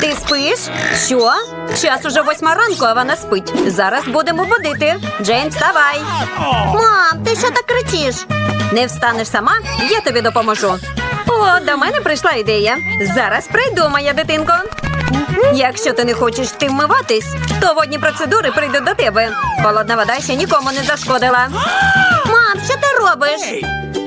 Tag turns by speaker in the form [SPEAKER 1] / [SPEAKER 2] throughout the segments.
[SPEAKER 1] Ти спиш? Що? Час уже восьма ранку, а вона спить. Зараз будемо будити. Джейн, вставай. Мам, ти що так кричиш? Не встанеш сама? Я тобі допоможу. О, до мене прийшла ідея. Зараз прийду, моя дитинко. Якщо ти не хочеш йти вмиватись, то водні процедури прийдуть до тебе. Холодна вода ще нікому не зашкодила. Мам, що ти робиш?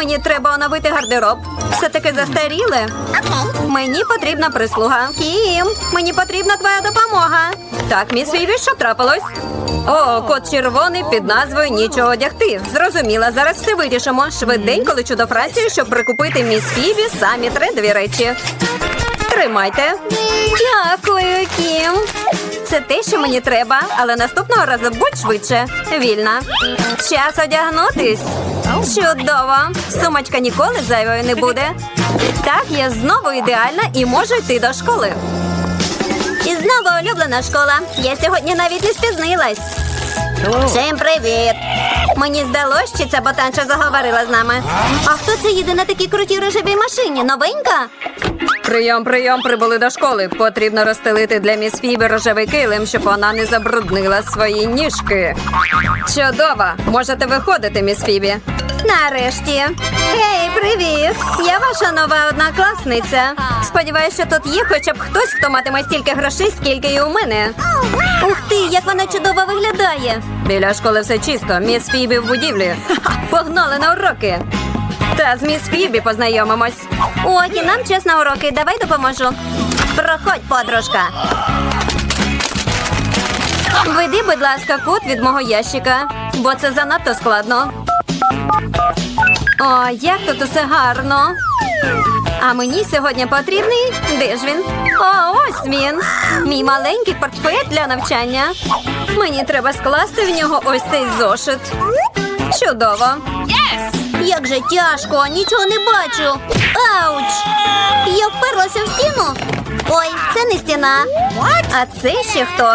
[SPEAKER 1] Мені треба оновити гардероб. Все таки застаріле. Мені потрібна прислуга. Кім, мені потрібна твоя допомога. Так, міс Фіві, що трапилось? О, кот червоний під назвою Нічого одягти. Зрозуміла, зараз все вирішимо. Швиденько лечу до Франції, щоб прикупити міс Фібі самі трендові речі. Тримайте. Дякую, Кім. Це те, що мені треба, але наступного разу будь швидше. Вільна. Час одягнутись. Чудово. Сумочка ніколи зайвою не буде. Так, я знову ідеальна і можу йти до школи. І знову улюблена школа. Я сьогодні навіть не спізнилась. Всім привіт! Мені здалось, що ця ботанша заговорила з нами. А хто це їде на такій крутій рожевій машині? Новенька? Прийом, прийом, прибули до школи. Потрібно розстелити для міс Фіби рожевий килим, щоб вона не забруднила свої ніжки. Чудово! Можете виходити, міс Фібі. Нарешті. Гей, привіт! Я ваша нова однокласниця. Сподіваюся, що тут є хоча б хтось, хто матиме стільки грошей, скільки і у мене. Ух ти, як вона чудово виглядає! Біля школи все чисто. Міс Фібі в будівлі. Погнали на уроки. Та з міс Фібі познайомимось. О, і нам час на уроки. Давай допоможу. Проходь, подружка. Веди, будь ласка, код від мого ящика, бо це занадто складно. О, як тут усе гарно. А мені сьогодні потрібний. Де ж він? О, ось він. Мій маленький портфель для навчання. Мені треба скласти в нього ось цей зошит. Чудово. Як же тяжко, нічого не бачу. Ауч! Я вперлася в стіну. Ой, це не стіна. А це ще хто?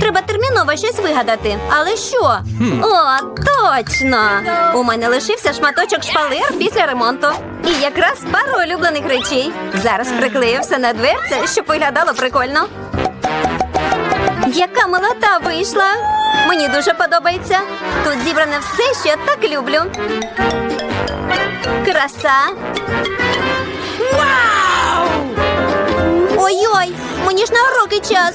[SPEAKER 1] Треба терміново щось вигадати. Але що? О, точно! У мене лишився шматочок шпалер після ремонту. І якраз пару улюблених речей. Зараз приклею все на дверце, щоб виглядало прикольно. Яка молота вийшла! Мені дуже подобається. Тут зібране все, що я так люблю. Краса. Ой-ой, мені ж на уроки час.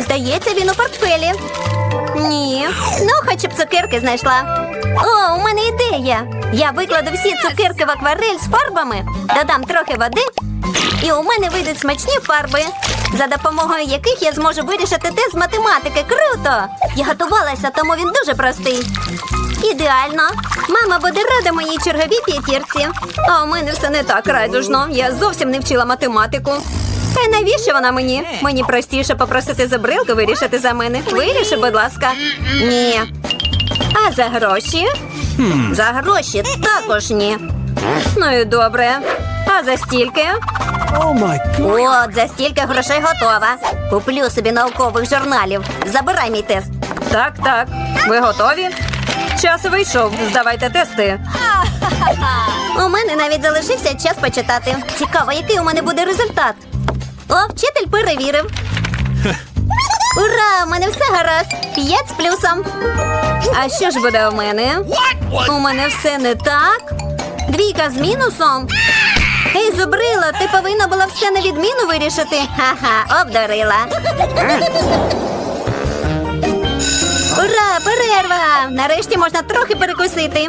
[SPEAKER 1] Здається, він у портфелі. Ні. Ну, хоч б цукерки знайшла. О, у мене ідея. Я викладу всі цукерки в акварель з фарбами, додам трохи води, і у мене вийдуть смачні фарби, за допомогою яких я зможу вирішити тест з математики. Круто! Я готувалася, тому він дуже простий. Ідеально. Мама буде рада моїй черговій п'ятірці. А у мене все не так райдужно. Я зовсім не вчила математику. Та й навіщо вона мені? Мені простіше попросити забрилку вирішити за мене. Виріши, будь ласка. Ні. А за гроші? За гроші також ні. Ну і добре. А за стільки? От, за стільки грошей готова. Куплю собі наукових журналів. Забирай мій тест. Так, так. Ви готові? Час вийшов. Здавайте тести. У мене навіть залишився час почитати. Цікаво, який у мене буде результат. О, вчитель перевірив. Ура! У мене все гаразд. П'ять з плюсом. А що ж буде у мене? У мене все не так. Двійка з мінусом. Ей, зубрила, ти повинна була все на відміну вирішити. Ха-ха, обдарила. Ура, перерва! Нарешті можна трохи перекусити.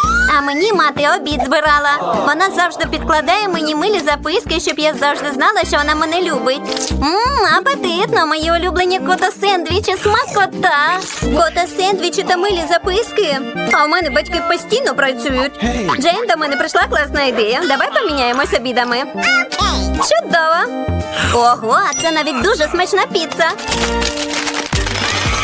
[SPEAKER 1] А мені мати обід збирала. Вона завжди підкладає мені милі записки, щоб я завжди знала, що вона мене любить. Мм, апетитно, мої улюблені кота-сендвічі, смакота. Кота-сендвічі та милі записки. А у мене батьки постійно працюють. Джейн, до мене прийшла класна ідея. Давай поміняємось обідами. Чудово! Ого, а це навіть дуже смачна піца.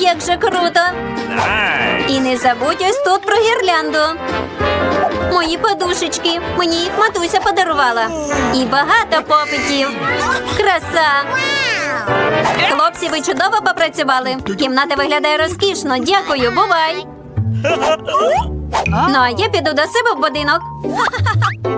[SPEAKER 1] Як же круто! І не забудь ось тут про гірлянду. Мої подушечки. Мені їх матуся подарувала. І багато попитів. Краса. Хлопці, ви чудово попрацювали. Кімната виглядає розкішно. Дякую, бувай. Ну, а я піду до себе в будинок.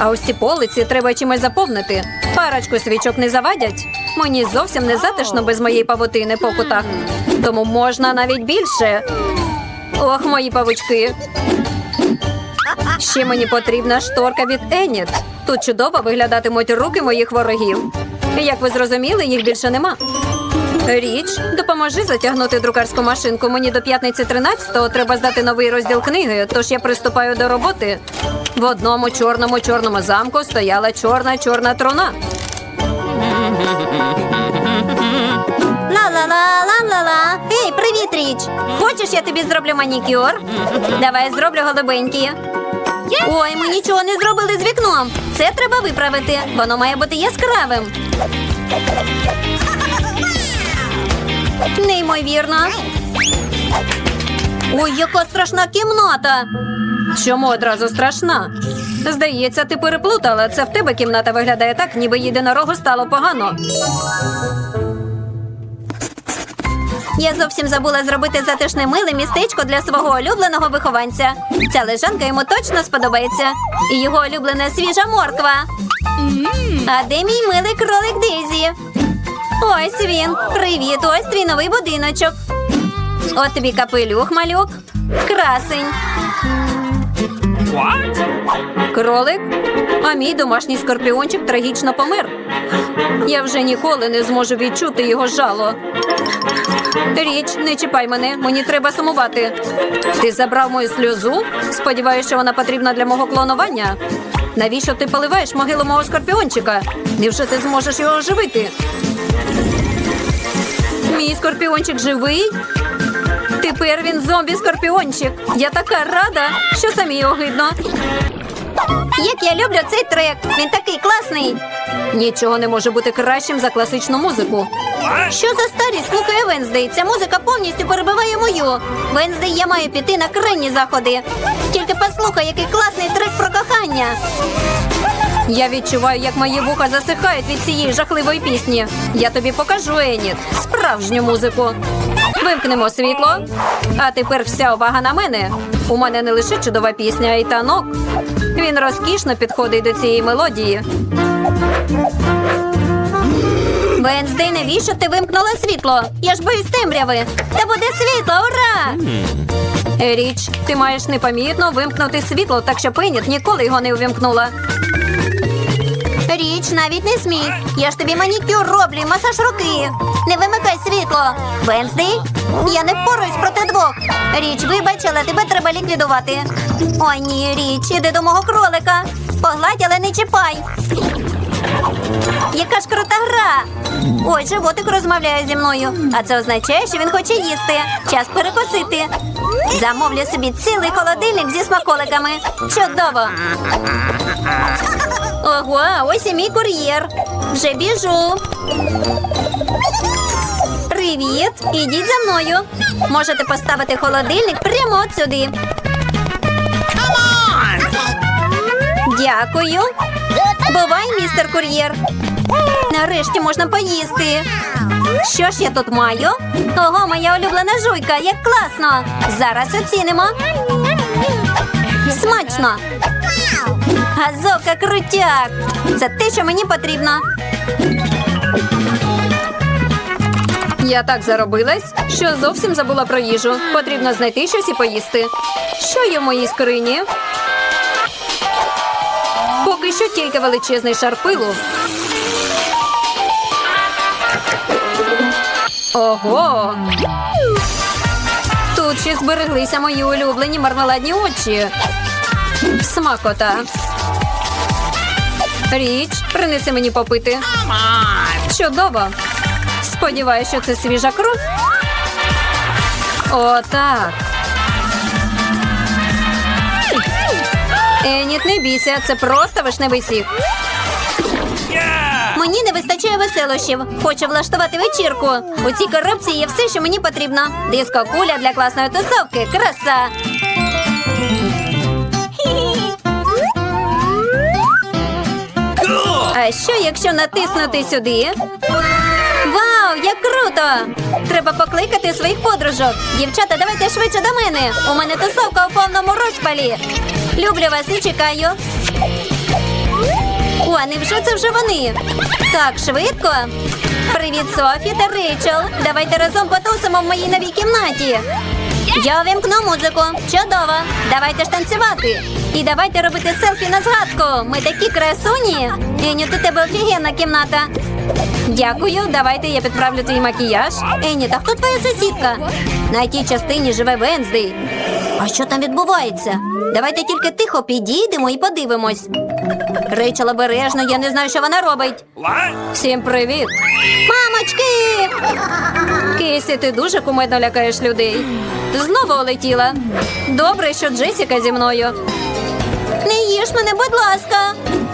[SPEAKER 1] А ось ці полиці треба чимось заповнити. Парочку свічок не завадять. Мені зовсім не затишно без моєї павутини по кутах. Тому можна навіть більше. Ох, мої павучки. Ще мені потрібна шторка від Еніт. Тут чудово виглядатимуть руки моїх ворогів. Як ви зрозуміли, їх більше нема. Річ, допоможи затягнути друкарську машинку. Мені до п'ятниці 13-го треба здати новий розділ книги, тож я приступаю до роботи. В одному чорному чорному замку стояла чорна чорна труна. Ла-ла-ла-ла-ла-ла. Ей, привіт, Річ! Хочеш, я тобі зроблю манікюр? Давай зроблю голубенькі. Ой, ми нічого не зробили з вікном. Це треба виправити. Воно має бути яскравим. Неймовірно. Ой, яка страшна кімната. Чому одразу страшна? Здається, ти переплутала. Це в тебе кімната виглядає так, ніби їй рогу стало погано. Я зовсім забула зробити затишне миле містечко для свого улюбленого вихованця. Ця лежанка йому точно сподобається. І його улюблена свіжа морква. А де мій милий кролик Дезі? Ось він. Привіт, ось твій новий будиночок. От тобі капелюх, малюк. Красень. Кролик? А мій домашній скорпіончик трагічно помер. Я вже ніколи не зможу відчути його жало. Річ, не чіпай мене, мені треба сумувати. Ти забрав мою сльозу? Сподіваюся, що вона потрібна для мого клонування. Навіщо ти поливаєш могилу мого скорпіончика? Невже ти зможеш його оживити? Мій скорпіончик живий? Тепер він зомбі-скорпіончик. Я така рада, що самі огидно. Як я люблю цей трек, він такий класний. Нічого не може бути кращим за класичну музику. Що за старість слухає Венздей? Ця музика повністю перебиває мою. Венздей, я маю піти на крайні заходи. Тільки послухай, який класний трек про кохання. Я відчуваю, як мої вуха засихають від цієї жахливої пісні. Я тобі покажу, Еніт, справжню музику. Вимкнемо світло. А тепер вся увага на мене. У мене не лише чудова пісня, а й танок. Він розкішно підходить до цієї мелодії. Венздей, навіщо ти вимкнула світло? Я ж боюсь темряви. Та буде світло, ура! Річ, ти маєш непомітно вимкнути світло, так що Пеніт ніколи його не увімкнула. Річ, навіть не смій. Я ж тобі манікюр роблю масаж руки. Не вимикай світло. Венздей, я не впораюсь проти двох. Річ, вибач, але тебе треба ліквідувати. Ой, ні, річ, іди до мого кролика. Погладь, але не чіпай. Яка ж крута гра! Ой, животик розмовляє зі мною. А це означає, що він хоче їсти. Час перекусити. Замовлю собі цілий холодильник зі смаколиками. Чудово! Ого, ось і мій кур'єр. Вже біжу. Привіт! Ідіть за мною. Можете поставити холодильник прямо от сюди. Дякую. Бувай, містер кур'єр. Нарешті можна поїсти. Що ж я тут маю? Ого, моя улюблена жуйка, як класно! Зараз оцінимо. Смачно. Газовка крутяк. Це те, що мені потрібно. Я так заробилась, що зовсім забула про їжу. Потрібно знайти щось і поїсти. Що є в моїй скрині? Поки що тільки величезний шар пилу. Ого! Тут ще збереглися мої улюблені мармеладні очі. Смакота. Річ, принеси мені попити. Чудово. Сподіваюся, що це свіжа кров. Отак. Еніт, не бійся, це просто вишневий сік. Мені не вистачає веселощів. Хочу влаштувати вечірку. У цій коробці є все, що мені потрібно. Диско куля для класної тусовки. Краса. А що, якщо натиснути сюди? Вау, як круто! Треба покликати своїх подружок. Дівчата, давайте швидше до мене. У мене тусовка у повному розпалі. Люблю вас і чекаю. О, невже це вже вони? Так, швидко. Привіт, Софі та Рейчел. Давайте разом потусимо в моїй новій кімнаті. Я увімкну музику. Чудово. Давайте ж танцювати. І давайте робити селфі на згадку. Ми такі красуні. Еніт, у тебе офігенна кімната. Дякую, давайте я підправлю твій макіяж. Еніт, а хто твоя сусідка? На тій частині живе Венздей. А що там відбувається? Давайте тільки тихо підійдемо і подивимось. Рейчел обережно, я не знаю, що вона робить. Всім привіт! Мамочки! Кейсі, ти дуже кумедно лякаєш людей. Знову улетіла. Добре, що Джесіка зі мною. Не їж мене, будь ласка.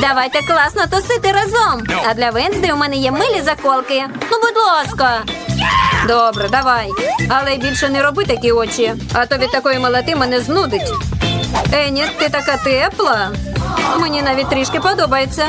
[SPEAKER 1] Давайте класно тусити разом. А для Венсди у мене є милі заколки. Ну, будь ласка. Добре, давай. Але більше не роби такі очі, а то від такої молоти мене знудить. Еніт, ти така тепла. Мені навіть трішки подобається.